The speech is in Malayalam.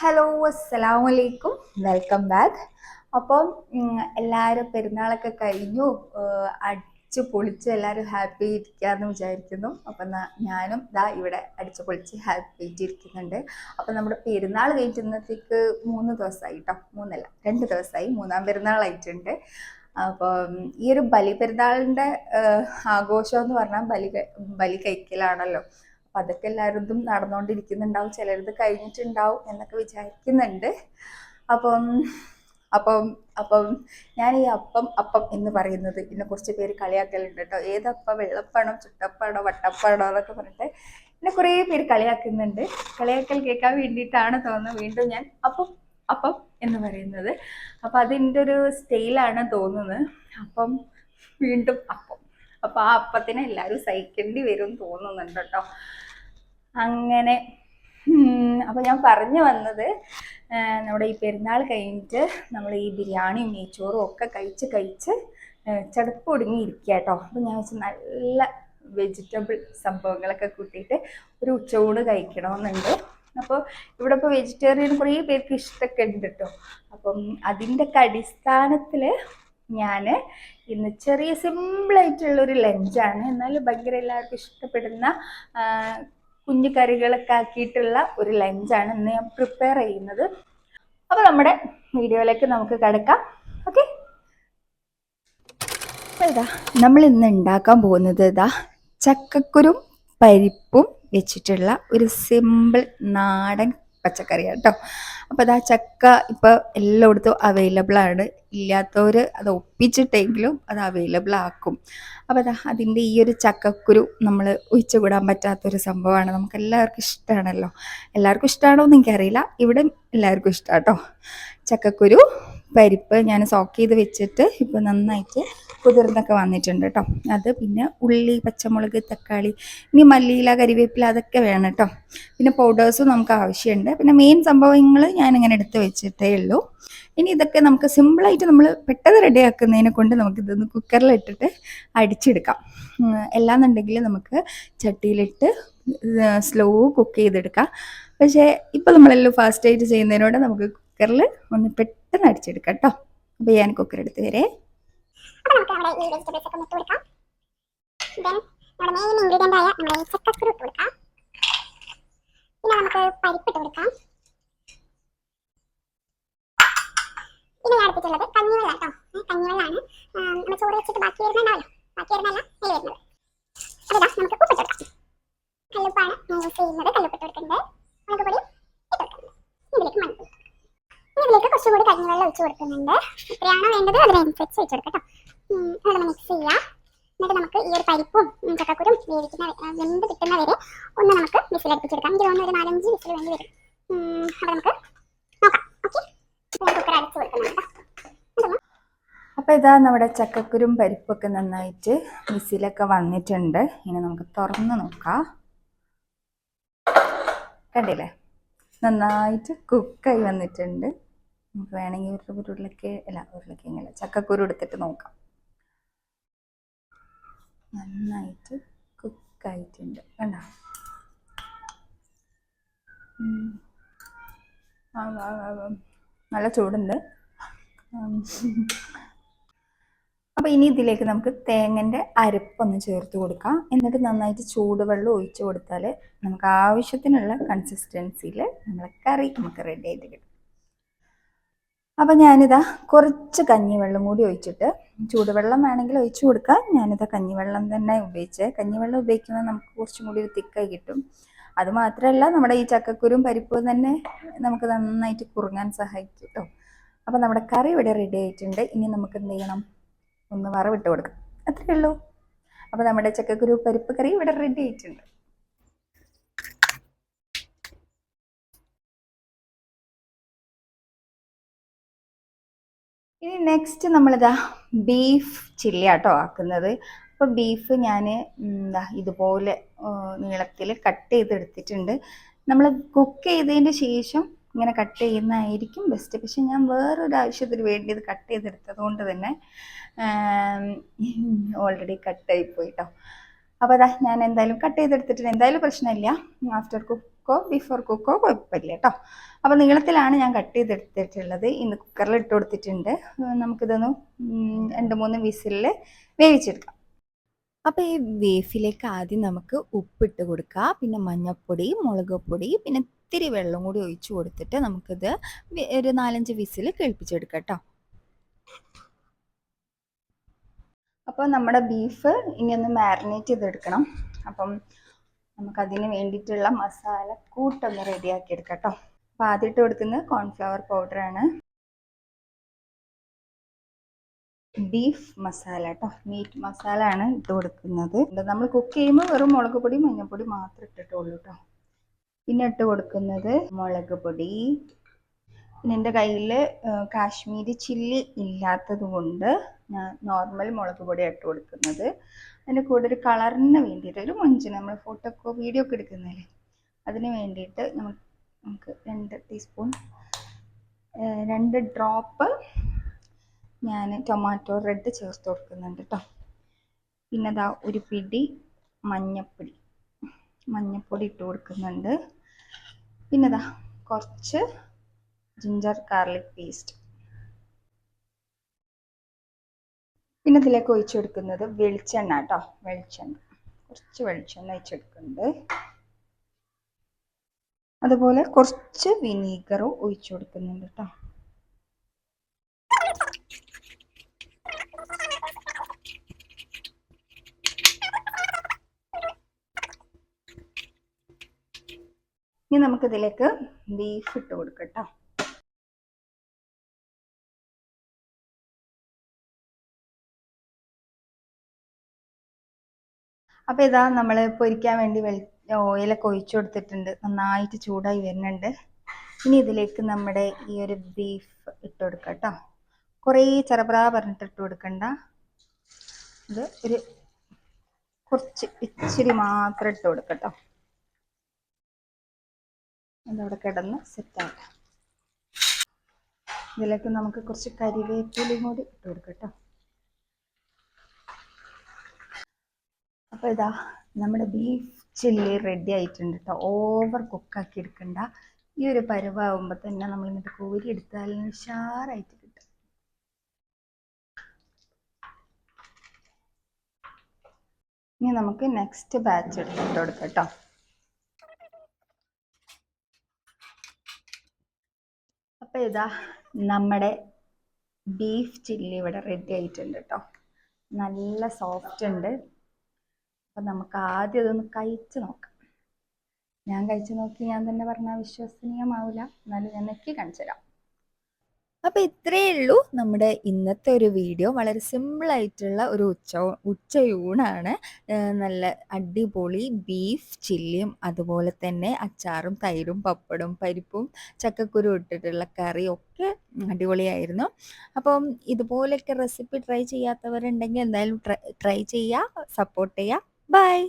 ഹലോ അസ്സലാമു അലൈക്കും. Welcome back. അപ്പം എല്ലാവരും പെരുന്നാളൊക്കെ കഴിഞ്ഞു. അടിച്ച് പൊളിച്ച് എല്ലാവരും ഹാപ്പി ഇരിക്കാന്ന് വിചാരിക്കുന്നു. അപ്പം ഞാനും ദാ ഇവിടെ അടിച്ചു പൊളിച്ച് ഹാപ്പി ആയിട്ട് ഇരിക്കുന്നുണ്ട് അപ്പം നമ്മുടെ പെരുന്നാൾ കഴിക്കുന്നത്തേക്ക് മൂന്ന് ദിവസമായി കേട്ടോ മൂന്നല്ല രണ്ട് ദിവസമായി. മൂന്നാം പെരുന്നാളായിട്ടുണ്ട്. അപ്പം ഈ ഒരു ബലി പെരുന്നാളിന്റെ ആഘോഷം എന്ന് പറഞ്ഞാൽ ബലി ബലി കഴിക്കലാണല്ലോ. അപ്പൊ അതൊക്കെ എല്ലാവരും നടന്നുകൊണ്ടിരിക്കുന്നുണ്ടാവും ചിലരത് കഴിഞ്ഞിട്ടുണ്ടാവും എന്നൊക്കെ വിചാരിക്കുന്നുണ്ട്. അപ്പം അപ്പം അപ്പം ഞാൻ ഈ അപ്പം അപ്പം എന്ന് പറയുന്നത് എന്നെ കുറച്ച് പേര് കളിയാക്കലുണ്ട് കേട്ടോ. ഏതപ്പം വെള്ളപ്പാണോ ചുട്ടപ്പാണോ വട്ടപ്പാണോ എന്നൊക്കെ പറഞ്ഞിട്ട് എന്നെ കുറേ പേര് കളിയാക്കുന്നുണ്ട്. കളിയാക്കൽ കേൾക്കാൻ വേണ്ടിയിട്ടാണ് തോന്നുന്നത് വീണ്ടും ഞാൻ അപ്പം അപ്പം എന്ന് പറയുന്നത്. അപ്പം അതിന്റെ ഒരു സ്റ്റൈലാണ് തോന്നുന്നത്. അപ്പം വീണ്ടും അപ്പം. അപ്പം ആ അപ്പത്തിനെ എല്ലാവരും സഹിക്കേണ്ടി വരും തോന്നുന്നുണ്ട് കേട്ടോ. അങ്ങനെ അപ്പോൾ അപ്പൊ ഞാൻ പറഞ്ഞു വന്നത് നമ്മുടെ ഈ പെരുന്നാൾ കഴിഞ്ഞിട്ട് നമ്മൾ ഈ ബിരിയാണിയും നെയ്ച്ചോറും ഒക്കെ കഴിച്ച് കഴിച്ച് ചടുപ്പ് ഒടുങ്ങിയിരിക്കുക കേട്ടോ. അപ്പൊ ഞാൻ വെച്ച് നല്ല വെജിറ്റബിൾ സംഭവങ്ങളൊക്കെ കൂട്ടിയിട്ട് ഒരു ഉച്ചയൂണ് കഴിക്കണമെന്നുണ്ട്. അപ്പോൾ ഇവിടെ ഇപ്പോൾ വെജിറ്റേറിയൻ കുറേ പേർക്ക് ഇഷ്ടമൊക്കെ ഉണ്ട് കേട്ടോ. അപ്പം അതിന്റെ ഒക്കെ അടിസ്ഥാനത്തിൽ ഞാൻ ഇന്ന് ചെറിയ സിമ്പിളായിട്ടുള്ളൊരു ലഞ്ചാണ് എന്നാൽ ഭയങ്കര എല്ലാവർക്കും ഇഷ്ടപ്പെടുന്ന കുഞ്ഞു കറികളൊക്കെ ആക്കിയിട്ടുള്ള ഒരു ലഞ്ചാണ് ഇന്ന് ഞാൻ പ്രിപ്പയർ ചെയ്യുന്നത്. അപ്പോൾ നമ്മുടെ വീഡിയോയിലേക്ക് നമുക്ക് കിടക്കാം. ഓക്കെ ഇതാ നമ്മൾ ഇന്ന് ഉണ്ടാക്കാൻ പോകുന്നത് ഇതാ ചക്കക്കുരും പരിപ്പും വെച്ചിട്ടുള്ള ഒരു സിമ്പിൾ നാടൻ പച്ചക്കറിയാണ് കേട്ടോ അപ്പോൾ ആ ചക്ക ഇപ്പോൾ എല്ലായിടത്തും അവൈലബിൾ ആണ്. ഇല്ലാത്തവർ അത് ഒപ്പിച്ചിട്ടെങ്കിലും അത് അവൈലബിൾ ആക്കും. അപ്പോൾ അതാ അതിന്റെ ഈ ഒരു ചക്കക്കുരു നമ്മൾ ഒഴിച്ചുകൂടാൻ പറ്റാത്തൊരു സംഭവമാണ്. നമുക്ക് എല്ലാവർക്കും ഇഷ്ടമാണല്ലോ എല്ലാവർക്കും ഇഷ്ടമാണോ എന്ന് എനിക്കറിയില്ല. ഇവിടെ എല്ലാവർക്കും ഇഷ്ടമാണ് കേട്ടോ ചക്കക്കുരു പരിപ്പ് ഞാൻ സോക്ക് ചെയ്ത് വെച്ചിട്ട് ഇപ്പോൾ നന്നായിട്ട് കുതിർന്നൊക്കെ വന്നിട്ടുണ്ട് കേട്ടോ അത് പിന്നെ ഉള്ളി പച്ചമുളക് തക്കാളി ഇനി മല്ലിയില കരിവേപ്പില അതൊക്കെ വേണം കേട്ടോ പിന്നെ പൗഡേഴ്സും നമുക്ക് ആവശ്യമുണ്ട് പിന്നെ മെയിൻ സംഭവങ്ങൾ ഇങ്ങനെ എടുത്ത് വെച്ചിട്ടേ ഉള്ളൂ. ഇനി ഇതൊക്കെ നമുക്ക് സിമ്പിളായിട്ട് നമ്മൾ പെട്ടെന്ന് റെഡി ആക്കുന്നതിനെ കൊണ്ട് നമുക്ക് ഇതൊന്ന് കുക്കറിൽ ഇട്ടിട്ട് അടിച്ചെടുക്കാം. എല്ലാന്നുണ്ടെങ്കിൽ നമുക്ക് ചട്ടിയിലിട്ട് സ്ലോ കുക്ക് ചെയ്തെടുക്കാം. പക്ഷേ ഇപ്പം നമ്മളെല്ലാം ഫാസ്റ്റായിട്ട് ചെയ്യുന്നതിനോട് നമുക്ക് കുക്കറിൽ ഒന്ന് പെട്ടെന്ന് അടിച്ചെടുക്കാം കേട്ടോ അപ്പോൾ ഞാൻ കുക്കർ എടുത്ത് വരെ ഇനി ഈ ഞാൻ എടുത്തിട്ടുള്ളത് കഞ്ഞിവെള്ളം കേട്ടോ കഞ്ഞിവെള്ളമാണ്. നമ്മൾ ചോറ് വെച്ചിട്ട് ബാക്കി വരുന്നുണ്ടാവല്ലോ ബാക്കി വരുന്നല്ല അതിൽ വരുന്നത് അതിതാ നമുക്ക് ഉപ്പിട്ട് കൊടുക്കാം കല്ലുപ്പാണ് ഞാൻ യൂസ് ചെയ്യുന്നത് കല്ലുപ്പിട്ട് കൊടുക്കുന്നുണ്ട് മുളക് പൊടി ഇട്ട് കൊടുക്കുന്നുണ്ട് ഇതിലേക്ക് മഞ്ഞൾ ഇനി ഇതിലേക്ക് കുറച്ചുകൂടി കഞ്ഞിവെള്ളം ഒഴിച്ച് കൊടുക്കുന്നുണ്ട്. എത്രയാണോ വേണ്ടത്. അതിനനുസരിച്ച് ഒഴിച്ചു കൊടുക്കാം കേട്ടോ. അതൊന്ന് മിക്സ് ചെയ്യാം. എന്നിട്ട് നമുക്ക് ഈ ഒരു പരിപ്പും ചക്കക്കുരും വേവിക്കുന്ന വെന്ത് കിട്ടുന്ന വരെ ഒന്ന് നമുക്ക് വിസിലടുപ്പിച്ചെടുക്കാം എനിക്ക് തോന്നുന്നു ഒരു നാലഞ്ച് വിസിൽ വേണ്ടി വരും. അപ്പോൾ നമുക്ക് നോക്കാം. ഓക്കെ അടച്ച് കൊടുക്കുന്നുണ്ട് അപ്പോൾ ഇതാ നമ്മുടെ ചക്കക്കുരും പരിപ്പൊക്കെ നന്നായിട്ട് വിസിലൊക്കെ വന്നിട്ടുണ്ട്. ഇനി നമുക്ക് തുറന്ന് നോക്കാം. കണ്ടില്ലേ? നന്നായിട്ട് കുക്കായി വന്നിട്ടുണ്ട്. നമുക്ക് വേണമെങ്കിൽ ഒരു ഉരുളക്ക് അല്ല ഉരുളക്കിഴങ്ങല്ല ചക്കക്കുരു എടുത്തിട്ട് നോക്കാം. നന്നായിട്ട് കുക്കായിട്ടുണ്ട് കണ്ടോ. നല്ല ചൂടുണ്ട്. അപ്പൊ അപ്പോൾ ഇനി ഇതിലേക്ക് നമുക്ക് തേങ്ങന്റെ അരപ്പൊന്ന് ചേർത്ത് കൊടുക്കാം. എന്നിട്ട് നന്നായിട്ട് ചൂടുവെള്ളം ഒഴിച്ചു കൊടുത്താൽ നമുക്ക് ആവശ്യത്തിനുള്ള കൺസിസ്റ്റൻസിയിൽ നമ്മളെ കറി നമുക്ക് റെഡി ആയിട്ട് കിട്ടും. അപ്പോൾ ഞാനിതാ കുറച്ച് കഞ്ഞിവെള്ളം കൂടി ഒഴിച്ചിട്ട് ചൂടുവെള്ളം വേണമെങ്കിൽ ഒഴിച്ചു കൊടുക്കാം. ഞാനിതാ കഞ്ഞിവെള്ളം തന്നെ ഉപയോഗിച്ചത് കഞ്ഞിവെള്ളം ഉപയോഗിക്കുമ്പോൾ നമുക്ക് കുറച്ചും കൂടി ഒരു തിക്കായി കിട്ടും. അത് മാത്രമല്ല നമ്മുടെ ഈ ചക്കക്കുരും പരിപ്പും തന്നെ നമുക്ക് നന്നായിട്ട് കുറുങ്ങാൻ സഹായിക്കും കേട്ടോ അപ്പോൾ നമ്മുടെ കറി ഇവിടെ റെഡി ആയിട്ടുണ്ട്. ഇനി നമുക്ക് എന്ത് ചെയ്യണം? ഒന്ന് വറവിട്ട് കൊടുക്കാം. അത്രയേ ഉള്ളൂ. അപ്പോൾ നമ്മുടെ ചക്കക്കുരു പരിപ്പ് കറി ഇവിടെ റെഡി ആയിട്ടുണ്ട്. ഇനി നെക്സ്റ്റ് നമ്മളിതാ ബീഫ് ചില്ലി ആട്ടോ ആക്കുന്നത് അപ്പോൾ ബീഫ് ഞാൻ എന്താ ഇതുപോലെ നീളത്തിൽ കട്ട് ചെയ്തെടുത്തിട്ടുണ്ട്. നമ്മൾ കുക്ക് ചെയ്തതിന് ശേഷം ഇങ്ങനെ കട്ട് ചെയ്യുന്നതായിരിക്കും ബെസ്റ്റ് പക്ഷെ ഞാൻ വേറൊരു ആവശ്യത്തിന് വേണ്ടി ഇത് കട്ട് ചെയ്തെടുത്തത് കൊണ്ട് തന്നെ ഓൾറെഡി കട്ടായി പോയിട്ടോ അപ്പോൾ അതാ ഞാൻ എന്തായാലും കട്ട് ചെയ്തെടുത്തിട്ടുണ്ട്. എന്തായാലും പ്രശ്നമില്ല. ആഫ്റ്റർ കുക്ക് കുക്കോ ബിഫോർ കുക്കോ കുഴപ്പമില്ല കേട്ടോ അപ്പോൾ നീളത്തിലാണ് ഞാൻ കട്ട് ചെയ്തെടുത്തിട്ടുള്ളത്. ഇന്ന് കുക്കറിൽ ഇട്ട് കൊടുത്തിട്ടുണ്ട്. നമുക്കിതൊന്ന് രണ്ട് മൂന്ന് വിസിലിൽ വേവിച്ചെടുക്കാം. അപ്പോൾ ഈ വേഫിലേക്ക് ആദ്യം നമുക്ക് ഉപ്പിട്ട് കൊടുക്കുക പിന്നെ മഞ്ഞൾപ്പൊടി മുളക് പൊടി പിന്നെ ഇത്തിരി വെള്ളം കൂടി ഒഴിച്ച് കൊടുത്തിട്ട് നമുക്കിത് ഒരു നാലഞ്ച് വിസിൽ കേൾപ്പിച്ചെടുക്കാം കേട്ടോ അപ്പോൾ നമ്മുടെ ബീഫ് ഇനി ഒന്ന് മാരിനേറ്റ് ചെയ്തെടുക്കണം. അപ്പം നമുക്കതിന് വേണ്ടിയിട്ടുള്ള മസാല കൂട്ടൊന്ന് റെഡിയാക്കി എടുക്കാം കേട്ടോ അപ്പോൾ ആദ്യം ഇട്ട് കൊടുക്കുന്നത് കോൺഫ്ലവർ പൗഡറാണ് ബീഫ് മസാല കേട്ടോ മീറ്റ് മസാല ആണ് ഇട്ട് കൊടുക്കുന്നത്. നമ്മൾ കുക്ക് ചെയ്യുമ്പോൾ വെറും മുളക് പൊടി മഞ്ഞൾപ്പൊടി മാത്രം ഇട്ടിട്ടുള്ളൂ കേട്ടോ പിന്നെ ഇട്ട് കൊടുക്കുന്നത് മുളക് പൊടി. പിന്നെ എന്റെ കയ്യിൽ കാശ്മീരി ചില്ലി ഇല്ലാത്തത് കൊണ്ട് ഞാൻ നോർമൽ മുളക് പൊടി ഇട്ട് കൊടുക്കുന്നത്. അതിന്റെ കൂടെ ഒരു കളറിന് വേണ്ടിയിട്ട് ഒരു മഞ്ഞ നമ്മൾ ഫോട്ടോക്കോ വീഡിയോ ഒക്കെ എടുക്കുന്നില്ലേ അതിന് വേണ്ടിയിട്ട് നമുക്ക് നമുക്ക് രണ്ട് ടീസ്പൂൺ രണ്ട് ഡ്രോപ്പ് ഞാൻ ടൊമാറ്റോ റെഡ് ചേർത്ത് കൊടുക്കുന്നുണ്ട് കേട്ടോ പിന്നെ അതാ ഒരു പിടി മഞ്ഞപ്പൊടി. മഞ്ഞപ്പൊടി ഇട്ട് കൊടുക്കുന്നുണ്ട്. പിന്നെ അതാ കുറച്ച് ജിഞ്ചർ ഗാർലിക് പേസ്റ്റ് പിന്നെ ഇതിലേക്ക് ഒഴിച്ചു കൊടുക്കുന്നത് വെളിച്ചെണ്ണ കേട്ടോ വെളിച്ചെണ്ണ. കുറച്ച് വെളിച്ചെണ്ണ ഒഴിച്ചെടുക്കുന്നുണ്ട്. അതുപോലെ കുറച്ച് വിനീഗറും ഒഴിച്ചു കൊടുക്കുന്നുണ്ട് കേട്ടോ ഇനി നമുക്കിതിലേക്ക് ബീഫ് ഇട്ട് കൊടുക്കട്ടോ അപ്പോൾ ഇതാ നമ്മൾ പൊരിക്കാൻ വേണ്ടി ഓയിലൊക്കെ ഒഴിച്ചു കൊടുത്തിട്ടുണ്ട്. നന്നായിട്ട് ചൂടായി വരുന്നുണ്ട്. ഇനി ഇതിലേക്ക് നമ്മുടെ ഈ ഒരു ബീഫ് ഇട്ട് കൊടുക്കാം കേട്ടോ കുറേ ചെറുപ്ര പറഞ്ഞിട്ട് ഇട്ട് കൊടുക്കണ്ട. ഇത് ഒരു കുറച്ച് ഇച്ചിരി മാത്രം ഇട്ട് കൊടുക്കട്ടോ അതവിടെ കിടന്ന് സെറ്റാക്കാം ഇതിലേക്ക് നമുക്ക് കുറച്ച് കരിവേപ്പിലയും കൂടി ഇട്ട് കൊടുക്കട്ടോ അപ്പോൾ ഇതാ നമ്മുടെ ബീഫ് ചില്ലി റെഡി ആയിട്ടുണ്ട് കേട്ടോ ഓവർ കുക്കാക്കി എടുക്കണ്ട. ഈ ഒരു പരുവാകുമ്പോൾ തന്നെ നമ്മൾ എന്നിട്ട് കോരി എടുത്താൽ ഉഷാറായിട്ട് കിട്ടും. ഇനി നമുക്ക് നെക്സ്റ്റ് ബാച്ച് എടുത്തിട്ട് കൊടുക്കാം കേട്ടോ അപ്പോൾ ഇതാ നമ്മുടെ ബീഫ് ചില്ലി ഇവിടെ റെഡി ആയിട്ടുണ്ട് കേട്ടോ നല്ല സോഫ്റ്റ് ഉണ്ട്. അപ്പം നമുക്ക് ആദ്യം അതൊന്ന് കഴിച്ചു നോക്കാം. ഞാൻ കഴിച്ചു നോക്കി ഞാൻ തന്നെ പറഞ്ഞാൽ വിശ്വസനീയമാവില്ല എന്നാലും ഞാൻ നെക്കി കാണിച്ചു തരാം. അപ്പോൾ ഇത്രയേ ഉള്ളൂ നമ്മുടെ ഇന്നത്തെ ഒരു വീഡിയോ. വളരെ സിമ്പിൾ ആയിട്ടുള്ള ഒരു ഉച്ച ഉച്ചയൂണാണ് നല്ല അടിപൊളി ബീഫ് ചില്ലിയും അതുപോലെ തന്നെ അച്ചാറും തൈരും പപ്പടും പരിപ്പും ചക്കക്കുരു ഇട്ടിട്ടുള്ള കറിയും ഒക്കെ അടിപൊളിയായിരുന്നു. അപ്പം ഇതുപോലെയൊക്കെ റെസിപ്പി ട്രൈ ചെയ്യാത്തവരുണ്ടെങ്കിൽ എന്തായാലും ട്രൈ ചെയ്യുക സപ്പോർട്ട് ചെയ്യുക Bye.